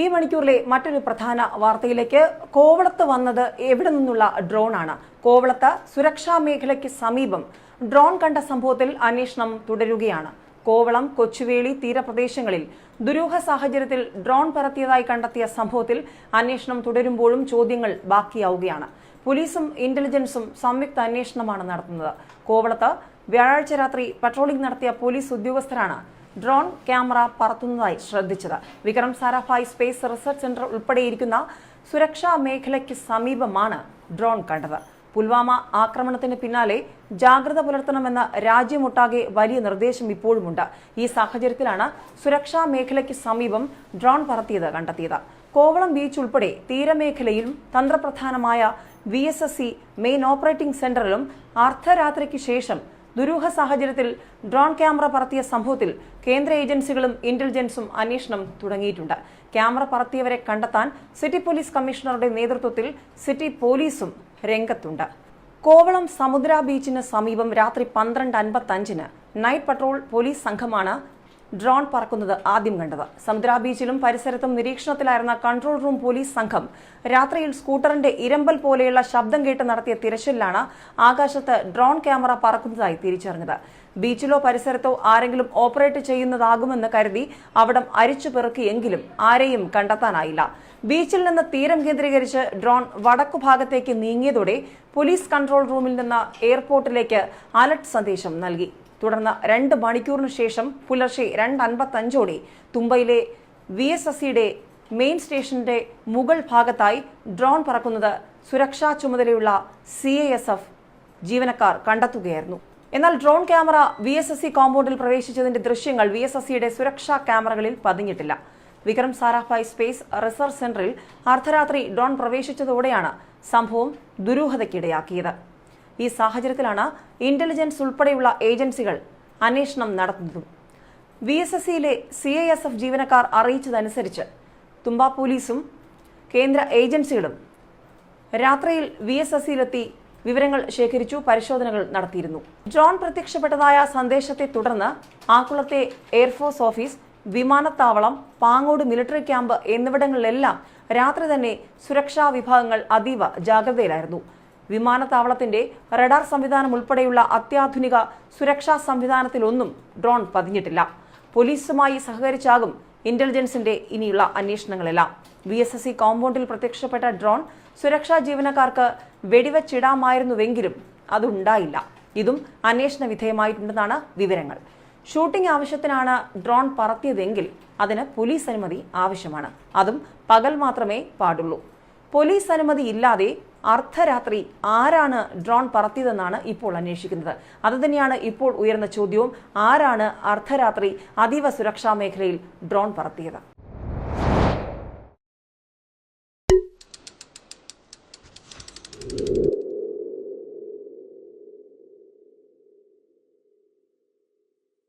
ഈ മണിക്കൂറിലെ മറ്റൊരു പ്രധാന വാർത്തയിലേക്ക് കോവളത്ത് വന്നത് എവിടെ നിന്നുള്ള ഡ്രോണാണ്. കോവളത്ത് സുരക്ഷാ മേഖലയ്ക്ക് സമീപം ഡ്രോൺ കണ്ട സംഭവത്തിൽ അന്വേഷണം തുടരുകയാണ്. കോവളം കൊച്ചുവേളി തീരപ്രദേശങ്ങളിൽ ദുരൂഹ സാഹചര്യത്തിൽ ഡ്രോൺ പറത്തിയതായി കണ്ടെത്തിയ സംഭവത്തിൽ അന്വേഷണം തുടരുമ്പോഴും ചോദ്യങ്ങൾ ബാക്കിയാവുകയാണ്. പോലീസും ഇന്റലിജൻസും സംയുക്ത അന്വേഷണമാണ് നടത്തുന്നത്. കോവളത്ത് വ്യാഴാഴ്ച രാത്രി പട്രോളിംഗ് നടത്തിയ പോലീസ് ഉദ്യോഗസ്ഥരാണ് ഡ്രോൺ ക്യാമറ പറത്തുന്നതായി ശ്രദ്ധിച്ചത്. Vikram Sarabhai space research centre ഉൾപ്പെടെയിരിക്കുന്ന സുരക്ഷാ മേഖലയ്ക്ക് സമീപമാണ് ഡ്രോൺ കണ്ടത്. പുൽവാമ ആക്രമണത്തിന് പിന്നാലെ ജാഗ്രത പുലർത്തണമെന്ന രാജ്യമൊട്ടാകെ വലിയ നിർദ്ദേശം ഇപ്പോഴുമുണ്ട്. ഈ സാഹചര്യത്തിലാണ് സുരക്ഷാ മേഖലയ്ക്ക് സമീപം ഡ്രോൺ പറത്തിയത് കണ്ടെത്തിയത്. കോവളം ബീച്ച് ഉൾപ്പെടെ തീരമേഖലയിലും തന്ത്രപ്രധാനമായ V S S C main operating സെന്ററിലും അർദ്ധരാത്രിക്ക് ശേഷം ദുരൂഹ സാഹചര്യത്തിൽ ഡ്രോൺ ക്യാമറ പറത്തിയ സംഭവത്തിൽ കേന്ദ്ര ഏജൻസികളും ഇന്റലിജൻസും അന്വേഷണം തുടങ്ങിയിട്ടുണ്ട്. ക്യാമറ പറത്തിയവരെ കണ്ടെത്താൻ സിറ്റി പോലീസ് കമ്മീഷണറുടെ നേതൃത്വത്തിൽ സിറ്റി പോലീസും രംഗത്തുണ്ട്. കോവളം സമുദ്ര ബീച്ചിന് സമീപം രാത്രി പന്ത്രണ്ട് അൻപത്തഞ്ചിന് നൈറ്റ് പട്രോൾ പോലീസ് സംഘമാണ് ഡ്രോൺ പറക്കുന്നത് ആദ്യം കണ്ടത്. സമുദ്ര ബീച്ചിലും പരിസരത്തും നിരീക്ഷണത്തിലായിരുന്ന കൺട്രോൾ റൂം പോലീസ് സംഘം രാത്രിയിൽ സ്കൂട്ടറിന്റെ ഇരമ്പൽ പോലെയുള്ള ശബ്ദം കേട്ട് നടത്തിയ തിരച്ചിലാണ് ആകാശത്ത് ഡ്രോൺ ക്യാമറ പറക്കുന്നതായി തിരിച്ചറിഞ്ഞത്. ബീച്ചിലോ പരിസരത്തോ ആരെങ്കിലും ഓപ്പറേറ്റ് ചെയ്യുന്നതാകുമെന്ന് കരുതി അവിടം അരിച്ചു പെറുക്കിയെങ്കിലും ആരെയും കണ്ടെത്താനായില്ല. ബീച്ചിൽ നിന്ന് തീരം കേന്ദ്രീകരിച്ച് ഡ്രോൺ വടക്കു ഭാഗത്തേക്ക് നീങ്ങിയതോടെ പോലീസ് കൺട്രോൾ റൂമിൽ നിന്ന് എയർപോർട്ടിലേക്ക് അലർട്ട് സന്ദേശം നൽകി. തുടർന്ന് രണ്ട് മണിക്കൂറിനു ശേഷം പുലർച്ചെ രണ്ട് അൻപത്തഞ്ചോടെ തുമ്പയിലെ വി എസ് എസ് സിയുടെ മെയിൻ സ്റ്റേഷന്റെ മുകൾ ഭാഗത്തായി ഡ്രോൺ പറക്കുന്നത് സുരക്ഷാ ചുമതലയുള്ള സി എ എസ് എഫ് ജീവനക്കാർ കണ്ടെത്തുകയായിരുന്നു. എന്നാൽ drone camera V S S C കോമ്പൗണ്ടിൽ പ്രവേശിച്ചതിന്റെ ദൃശ്യങ്ങൾ വി എസ് എസ് സിയുടെ സുരക്ഷാ ക്യാമറകളിൽ പതിഞ്ഞിട്ടില്ല. വിക്രം സാരാഭായ് സ്പേസ് റിസർച്ച് സെന്ററിൽ അർദ്ധരാത്രി ഡ്രോൺ പ്രവേശിച്ചതോടെയാണ് സംഭവം ദുരൂഹതയ്ക്കിടയാക്കിയത്. ഈ സാഹചര്യത്തിലാണ് ഇന്റലിജൻസ് ഉൾപ്പെടെയുള്ള ഏജൻസികൾ അന്വേഷണം നടത്തുന്നതും. വി എസ് എസ് സിയിലെ സി ഐ എസ് എഫ് ജീവനക്കാർ അറിയിച്ചതനുസരിച്ച് തുമ്പ പോലീസും കേന്ദ്ര ഏജൻസികളും രാത്രിയിൽ വി എസ് എസ് സിയിലെത്തി വിവരങ്ങൾ ശേഖരിച്ചു പരിശോധനകൾ നടത്തിയിരുന്നു. ഡ്രോൺ പ്രത്യക്ഷപ്പെട്ടതായ സന്ദേശത്തെ തുടർന്ന് ആക്കുളത്തെ എയർഫോഴ്സ് ഓഫീസ് വിമാനത്താവളം പാങ്ങോട് മിലിറ്ററി ക്യാമ്പ് എന്നിവിടങ്ങളിലെല്ലാം രാത്രി തന്നെ സുരക്ഷാ വിഭാഗങ്ങൾ അതീവ ജാഗ്രതയിലായിരുന്നു. വിമാനത്താവളത്തിന്റെ റഡാർ സംവിധാനം ഉൾപ്പെടെയുള്ള അത്യാധുനിക സുരക്ഷാ സംവിധാനത്തിലൊന്നും ഡ്രോൺ പതിഞ്ഞിട്ടില്ല. പോലീസുമായി സഹകരിച്ചാകും ഇന്റലിജൻസിന്റെ ഇനിയുള്ള അന്വേഷണങ്ങളെല്ലാം. വി എസ് എസ് സി കോമ്പൗണ്ടിൽ പ്രത്യക്ഷപ്പെട്ട ഡ്രോൺ സുരക്ഷാ ജീവനക്കാർക്ക് വെടിവെച്ചിടാമായിരുന്നുവെങ്കിലും അതുണ്ടായില്ല. ഇതും അന്വേഷണ വിധേയമായിട്ടുണ്ടെന്നാണ് വിവരങ്ങൾ. ഷൂട്ടിംഗ് ആവശ്യത്തിനാണ് ഡ്രോൺ പറത്തിയതെങ്കിൽ അതിന് പോലീസ് അനുമതി ആവശ്യമാണ്. അതും പകൽ മാത്രമേ പാടുള്ളൂ. പോലീസ് അനുമതി ഇല്ലാതെ അർദ്ധരാത്രി ആരാണ് ഡ്രോൺ പറത്തിയതെന്നാണ് ഇപ്പോൾ അന്വേഷിക്കുന്നത്. അതുതന്നെയാണ് ഇപ്പോൾ ഉയർന്ന ചോദ്യവും ആരാണ് അർദ്ധരാത്രി അതീവ സുരക്ഷാ മേഖലയിൽ ഡ്രോൺ പറത്തിയത്?